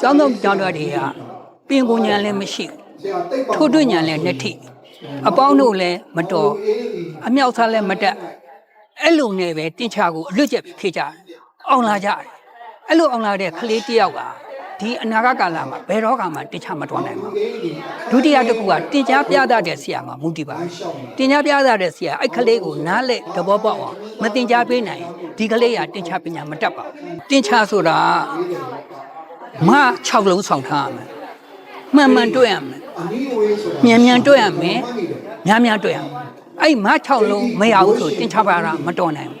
ကျောင်းသားကျောင်းသားတွေကပင်ကိုညာလည်းမရှိထိုးတွေ့ညာလည်းနှစ်ထိအပေါင်းတို့လည်းမတော်အမြောက်သားလည်းမတက်အဲ့လိုနဲ့ပဲတင်ချာကိုအလွတ်ကျက်ပြီးဖြေကြတယ်အောင်လာကြတယ်အဲ့လိုအောင်လာတဲ့ကလေးတယောက်ကဒီအနာဂတ်ကာလမှာဘယ်တော့မှတင်ချာမတော်နိုင်ပါဘူးဒုတိယတစ်ခုကတင်ချာပြသတဲ့ဆရာမှာမူတည်ပါတယ်တင်ချာပြသတဲ့ဆရာအဲ့ကလေးကိုနားလက်သဘောပေါက်အောင်မတင်ချာပေးနိုင်ဒီကလေးကတင်ချာပညာမတတ်ပါဘူးတင်ချာဆိုတာ မ6လုံးဆောင်ထားရမယ်မှန်မှန်တွေ့ရမယ်မြန်မြန်တွေ့ရမယ်များများတွေ့ရမယ်အဲ့မ6လုံးမရဘူးဆိုတင်ချပါတာမတော်နိုင်ဘူး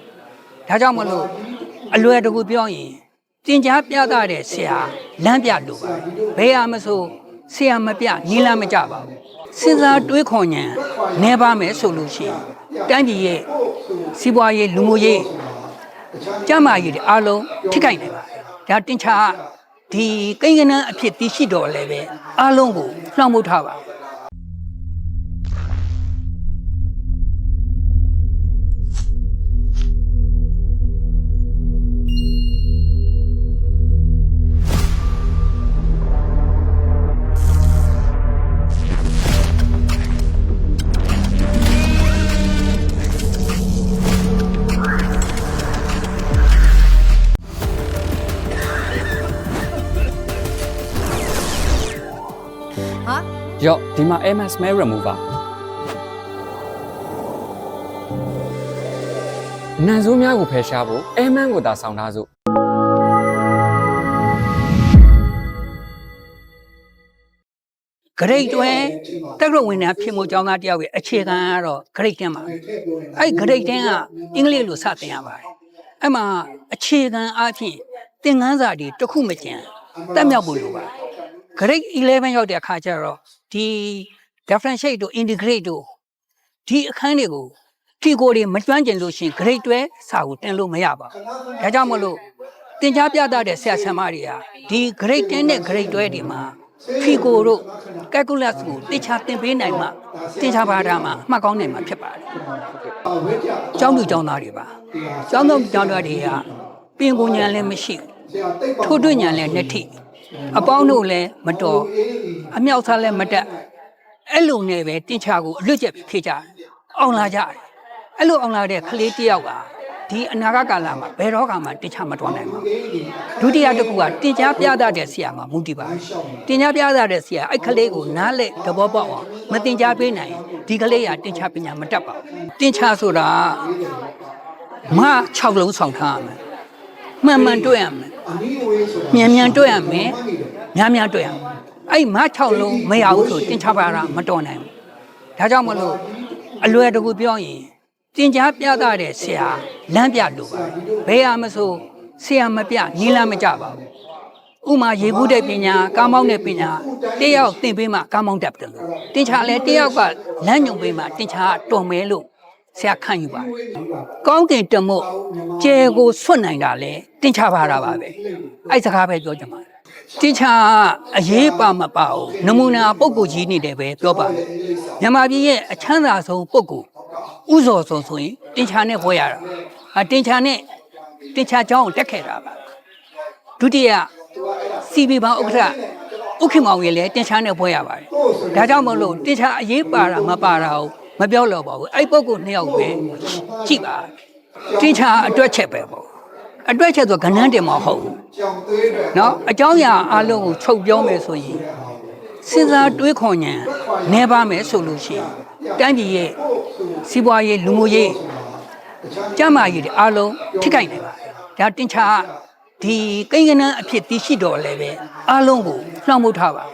ဒါကြောင့်မလို့အလွယ်တကူပြောရင်တင်ကြားပြသတဲ့ဆရာလမ်းပြလို့ပါဘယ်ဟာမဆိုဆရာမပြနီးလမ်းမကြပါဘူးစဉ်းစားတွေးခေါ်ဉာဏ်နေပါမယ်ဆိုလို့ရှိရင်တိုင်းပြည်ရဲ့စီးပွားရေးလူမှုရေးကျမ်းမာရေးတွေအားလုံးထိခိုက်နေပါတယ်။ဒါတင်ချာက ဒီကိန်းကနန်းအဖြစ်တည်ရှိတော်လည်းပဲအားလုံးကိုနှောင့်မှုထားပါ ဟာရော့ဒီမှာ MS Smell Remover နန်ဆိုးများကိုဖယ်ရှားဖို့ Airman ကိုသာဆောင်ထားစို့ဂရိတ်တွဲတက်ရဝင်တာဖြစ်မှုအကြောင်းသားတယောက်ရဲ့အခြေခံကတော့ဂရိတ်တင်းပါအဲ့ဂရိတ်တင်းကအင်္ဂလိပ်လိုစတင်ရပါတယ်အဲ့မှာအခြေခံအဖြစ်သင်ခန်းစာတွေတစ်ခုမကျန်တက်မြောက်ဖို့လိုပါတယ် ဂရိတ်11ရောက်တဲ့အခါကျတော့ဒီ differentiate တို့ integrate တို့ဒီအခန်းတွေကိုဒီကိုတွေမကျွမ်းကျင်လို့ရှရင် grade တွဲစာကိုတင်လို့မရပါဘူး။ဒါကြောင့်မလို့တင် जा ပြတတ်တဲ့ဆရာဆရာမတွေကဒီ grade 10နဲ့ grade တွဲတွေမှာဖီကိုတို့ calculus ကိုတင်ချသင်ပေးနိုင်မှတင်ချပါတာမှာအမှတ်ကောင်းနိုင်မှာဖြစ်ပါတယ်။ကျောင်းသူကျောင်းသားတွေပါ။ကျောင်းသူကျောင်းသားတွေကပင်ကိုညာလည်းမရှိဘူးထိုးတွေ့ညာလည်းနှစ်ထိ အပေါင်းတို့လည်းမတော်အမြောက်သားလည်းမတက်အဲ့လိုနဲ့ပဲတင်ချာကိုအလွတ်ကျက်ပြီးဖြေကြတယ်အောင်လာကြတယ်အဲ့လိုအောင်လာတဲ့ကလေးတယောက်ကဒီအနာဂတ်ကာလမှာဘယ်တော့မှတင်ချာမတော်နိုင်ပါဘူးဒုတိယတစ်ခုကတင်ချာပြသတဲ့ဆရာမှာမူတည်ပါတယ်တင်ချာပြသတဲ့ဆရာအဲ့ကလေးကိုနားလက်သဘောပေါက်အောင်မတင်ချာပေးနိုင်ဒီကလေးကတင်ချာပညာမတတ်ပါဘူးတင်ချာဆိုတာမ6လုံးဆောင်ထားရမယ် မှန်မှန်တွေ့ရမယ်မြန်မြန်တွေ့ရမယ်များများတွေ့ရမယ်အဲ့မ6လုံးမရဘူးဆိုတင်ချပါတာမတော်နိုင်ဘူးဒါကြောင့်မလို့အလွယ်တကူပြောရင်တင်ကြားပြသတဲ့ဆရာလမ်းပြလို့ပါဘယ်ဟာမဆိုဆရာမပြနီးလမ်းမကြပါဘူးဥမာရေဘူးတဲ့ပညာကားမောင်းတဲ့ပညာတယောက်သင်ပေးမှကားမောင်းတတ်တယ်လို့တင်ချလဲတယောက်ကလမ်းညုံပေးမှတင်ချတော်မဲလို့ ဆရာခန့်ယူပါတယ်။ကောင်းကင်တမို့ကျဲကိုဆွတ်နိုင်တာလေတင်ချပါတာပါပဲ။အဲ့စကားပဲပြောချင်ပါတယ်။တင်ချအရေးပါမပါဘူး။နမူနာပုံကိုကြီးနေတယ်ပဲပြောပါမယ်။မြန်မာပြည်ရဲ့အချမ်းသာဆုံးပုံကိုဥဇော်ဆုံးဆိုရင်တင်ချနဲ့ဖွဲ့ရတာ။အတင်ချနဲ့တင်ချကြောင်းကိုတက်ခဲ့တာပါ။ဒုတိယစီဘီဘာဥက္ကဋ္ဌဥက္ကမောင်ကြီးလည်းတင်ချနဲ့ဖွဲ့ရပါတယ်။ဒါကြောင့်မလို့တင်ချအရေးပါတာမပါတာကို မပြောတော့ပါဘူးအဲ့ပုဂ္ဂိုလ်နှစ်ယောက်ပဲကြည့်ပါတိချာအတွက်ချက်ပဲပေါ့အတွက်ချက်ဆိုကဏ္ဍတင်မှာဟုတ်နော်အကြောင်းအရာအလုံးကိုချုပ်ပြောမယ်ဆိုရင်စဉ်းစားတွေးခေါ်ဉာဏ်နေပါမယ်ဆိုလို့ရှိရင်တိုင်းပြည်ရဲ့စီးပွားရေးလူမှုရေးကျန်းမာရေးတွေအလုံးထိခိုက်နေပါတယ်ဒါတင်ချာဒီကိန်းကဏ္ဍအဖြစ်သိရှိတော်လည်းပဲအလုံးကိုနှောင့်မှုထားပါ